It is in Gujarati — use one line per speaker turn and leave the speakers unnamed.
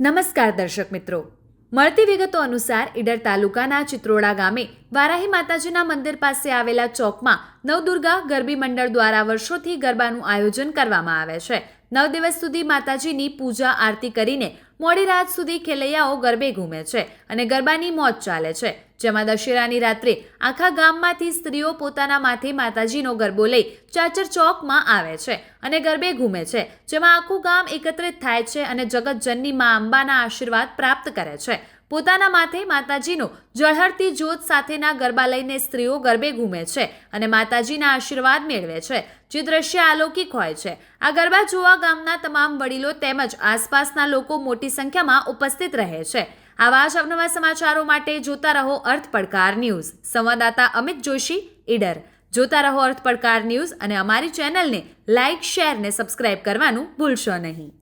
નમસ્કાર દર્શક મિત્રો. મળતી વિગતો અનુસાર ઈડર તાલુકાના ચિત્રોડા ગામે વારાહી માતાજીના મંદિર પાસે આવેલા ચોકમાં નવદુર્ગા ગરબી મંડળ દ્વારા વર્ષોથી ગરબાનું આયોજન કરવામાં આવે છે. નવ દિવસ સુધી માતાજીની પૂજા આરતી કરીને મોડી રાત સુધી ખેલૈયાઓ ગરબે ઘૂમે છે અને ગરબાની મોજ ચાલે છે. જેમાં દશેરાની રાત્રે આખા ગામમાંથી સ્ત્રીઓ પોતાના માથે માતાજીનો ગરબો લઈ ચાચર ચોકમાં આવે છે અને ગરબે ઘૂમે છે, જેમાં આખું ગામ એકત્રિત થાય છે અને જગતજનની મા અંબાના આશીર્વાદ પ્રાપ્ત કરે છે. પોતાના માથે માતાજીનો ઝળહળતી જ્યોત સાથેના ગરબા લઈને સ્ત્રીઓ ગરબે ઘૂમે છે અને માતાજીના આશીર્વાદ મેળવે છે. જે દ્રશ્ય અલૌકિક હોય છે. આ ગરબા જોવા ગામના તમામ વડીલો તેમજ આસપાસના લોકો મોટી સંખ્યામાં ઉપસ્થિત રહે છે. આવા જ અવનવા સમાચારો માટે જોતા રહો અર્થ પડકાર ન્યૂઝ. સંવાદદાતા અમિત જોશી, ઈડર. જોતા રહો અર્થ પડકાર ન્યૂઝ અને અમારી ચેનલને લાઇક, શેર ને સબસ્ક્રાઇબ કરવાનું ભૂલશો નહીં.